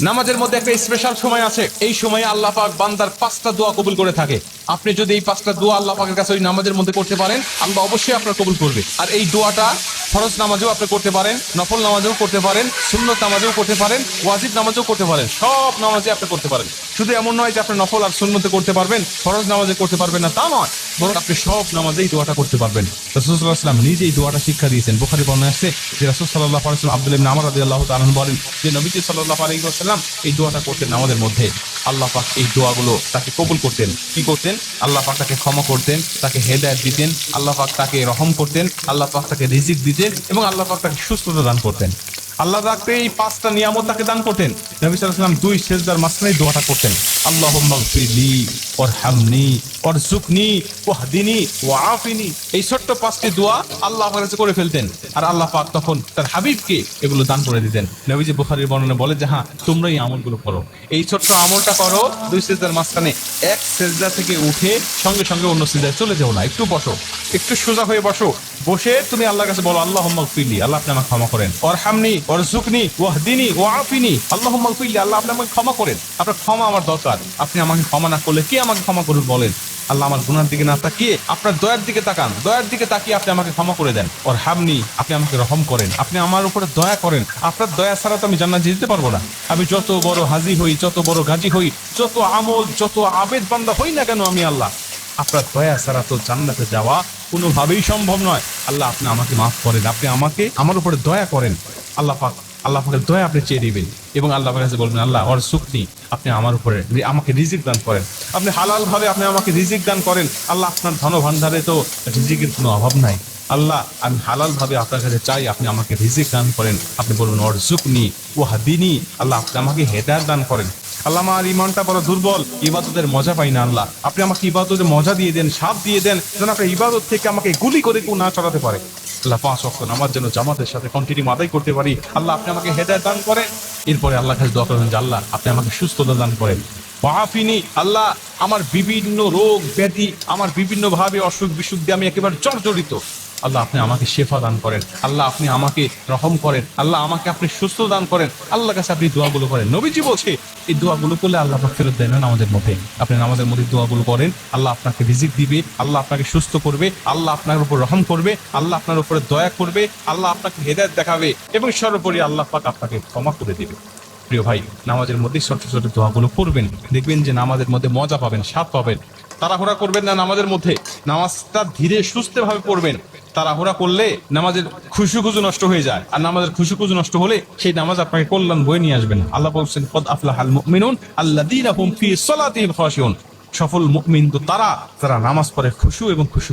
নামাজের মধ্যে একটা স্পেশাল সময় আছে। এই সময়ে আল্লাহ পাক বান্দার পাঁচটা দোয়া কবুল করে থাকে। আপনি যদি এই পাঁচটা দোয়া আল্লাহ পাকের কাছে ওই নামাজের মধ্যে করতে পারেন, আল্লাহ অবশ্যই আপনার কবুল করবে। আর এই দোয়াটা ফরজ নামাজেও আপনি করতে পারেন, নফল নামাজেও করতে পারেন, সুন্নত নামাজেও করতে পারেন, ওয়াজিব নামাজেও করতে পারেন, সব নামাজে আপনি করতে পারেন। শুধু এমন নয় যে আপনি নফল আর সুন্নতে করতে পারবেন, ফরজ নামাজে করতে পারবেন না, তা নয়। বরং আপনি সব নামাজেই দোয়াটা করতে পারবেন। রসুলাম নিজেই দোয়াটা শিক্ষা দিয়েছেন। বোখারি বর্ণায় আসছে যে রসুল সাল্লাহ আলাইসালাম আব্দুল ইবনে আমর রাদিয়াল্লাহু তাআলা আনহু বলেন যে, নবীজি সাল্লাল্লাহু আলাইহি ওয়াসাল্লাম এই দোয়াটা করতেন আমাদের মধ্যে। আল্লাহ পাক এই দোয়াগুলো তাকে কবুল করতেন। কি করতেন? আল্লাহ পাক তাকে ক্ষমা করতেন, তাকে হেদায়ত দিতেন, আল্লাহ পাক তাকে রহম করতেন, আল্লাহ পাক তাকে রিজিক দিতেন এবং আল্লাহ পাক তাকে সুস্থতা দান করতেন। আল্লাহ তাকে এই পাঁচটা নিয়ামত তাকে দান করতেন। নবী সাল্লাল্লাহু দুই সেজদার মাঝখানে দোয়াটা করতেন। ওয়ারহামনি ওয়ারজুকনি ওয়াহদিনি, ওয়াআফিনি। এই ছোট্ট পাঁচটি দোয়া আল্লাহ কাছে করে ফেলতেন। আর আল্লাহ পাক তখন তার হাবিবকে এগুলো দান করে দিতেন। নবীজি বুখারীর বর্ণনা বলে যে হ্যাঁ তোমরা এই আমলগুলো করো। এই ছোট্ট আমলটা করো, দুই সেজদার মাঝখানে এক সেজদা থেকে উঠে সঙ্গে সঙ্গে অন্য সেজদায় চলে যাও না। একটু বসো, একটু সোজা হয়ে বসো। বসে তুমি আল্লাহর কাছে বলো আল্লাহ ফিরলি আল্লাহ আপনি আমাকে ক্ষমা করেন। ওরহামনি ওরজুকনি ওয়াহদিনি ওয়াফিনি আল্লাহ ফিরলি আল্লাহ আপনি আমাকে ক্ষমা করেন। আপনার ক্ষমা আমার দরকার। আপনি আমাকে ক্ষমা না করলে কে আমাকে ক্ষমা করুন বলেন? আল্লাহ আমার গুনার দিকে না তাকিয়ে আপনার দয়ার দিকে তাকান। দয়ার দিকে তাকিয়ে আপনি আমাকে ক্ষমা করে দেন। ওর হামনি আপনি আমাকে রহম করেন। আপনি আমার উপরে দয়া করেন। আপনার দয়া ছাড়া তো আমি জান্নাত যেতে পারব না। আমি যত বড় হাজি হই, যত বড় গাজী হই, যত আমল, যত আবেদ বান্দা হই না কেন আমি আল্লাহ? আপনার দয়া ছাড়া তো জান্নাতে যাওয়া কোনোভাবেই সম্ভব নয়। আল্লাহ, আপনি আমাকে মাফ করেন আপনি আমাকে, আমার উপরে দয়া করেন। আল্লাহ পাক, আল্লাহ পাকের দয়া আপনি চেয়ে দিবেন এবং আল্লাহ কাছে বলবেন, আল্লাহ, ওর সুখনি আপনি আমার উপরে আমাকে রিজিক দান করেন। আপনি হালাল ভাবে আপনি আমাকে রিজিক দান করেন। আল্লাহ, আপনার ধন ভান্ডারে তো রিজিকের কোনো অভাব নাই। আল্লাহ, আমি হালাল ভাবে আপনার কাছে চাই আপনি আমাকে রিজিক দান করেন। আপনি বলবেন সুখনি ও হাদিনী আল্লাহ, আপনি আমাকে হেদায়ত দান করেন। আল্লাহ আমার ইমানটা বড় দুর্বল, ইবাদতের মজা পাই না আল্লাহ। আপনি আমাকে ইবাদতের মজা দিয়ে দেন, সাপ দিয়ে দেন, যেন আপনার ইবাদত থেকে আমাকে গুলি করে কেউ না চড়াতে পারে। আল্লাহ পাঁচ অক্ষ নামাজ যেন জামাতের সাথে কন্টিনিউ আদায় করতে পারি। আল্লাহ আপনি আমাকে হেদায়ত দান করেন। এরপরে আল্লাহ কাছে দোয়া করবেন যে, আল্লাহ আপনি আমাকে সুস্থতা দান করেন। মাহফিনি, আল্লাহ আমার বিভিন্ন রোগ, ব্যাধি, আমার বিভিন্ন ভাবে অসুখ বিসুখ দিয়ে আমি একেবারে জর্জরিত। আল্লাহ আপনি আমাকে শেফা দান করেন। আল্লাহ আপনি আমাকে রহম করেন। আল্লাহ আমাকে আপনি সুস্থ দান করেন। আল্লাহ কাছে আপনি দোয়াগুলো করেন। নবীজি বলছে, এই দোয়াগুলো করলে আল্লাহ পাক ফেরত দেন আমাদের মধ্যে। আপনি আমাদের মধ্যে দোয়াগুলো করেন। আল্লাহ আপনাকে রিজিক দিবে। আল্লাহ আপনাকে সুস্থ করবে। আল্লাহ আপনার উপর রহম করবে। আল্লাহ আপনার উপরে দয়া করবে। আল্লাহ আপনাকে হেদায়ত দেখাবে এবং সর্বোপরি আল্লাহ পাক আপনাকে ক্ষমা করে দিবে। প্রিয় ভাই, নামাজের মধ্যে ছোট ছোট দোয়াগুলো করবেন দেখবেন যে নামাজের মধ্যে মজা পাবেন, স্বাদ পাবেন। তাড়াহুড়া করবেন না নামাজের মধ্যে। নামাজটা ধীরে সুস্থে ভাবে পড়বেন। তাড়াহুড়া করলে নামাজের খুশু খুজু নষ্ট হয়ে যায়। আর নামাজের খুশু খুজু নষ্ট হলে সেই নামাজ আপনাকে কল্যাণ বয়ে নিয়ে আসবেন আল্লাহ বলছেন পদ আফলাহাল মিনুন আল্লাহ দিন ফি সালাতিহিম সফল মুমিন তো তারা তারা নামাজ পড়ে খুশু এবং খুশু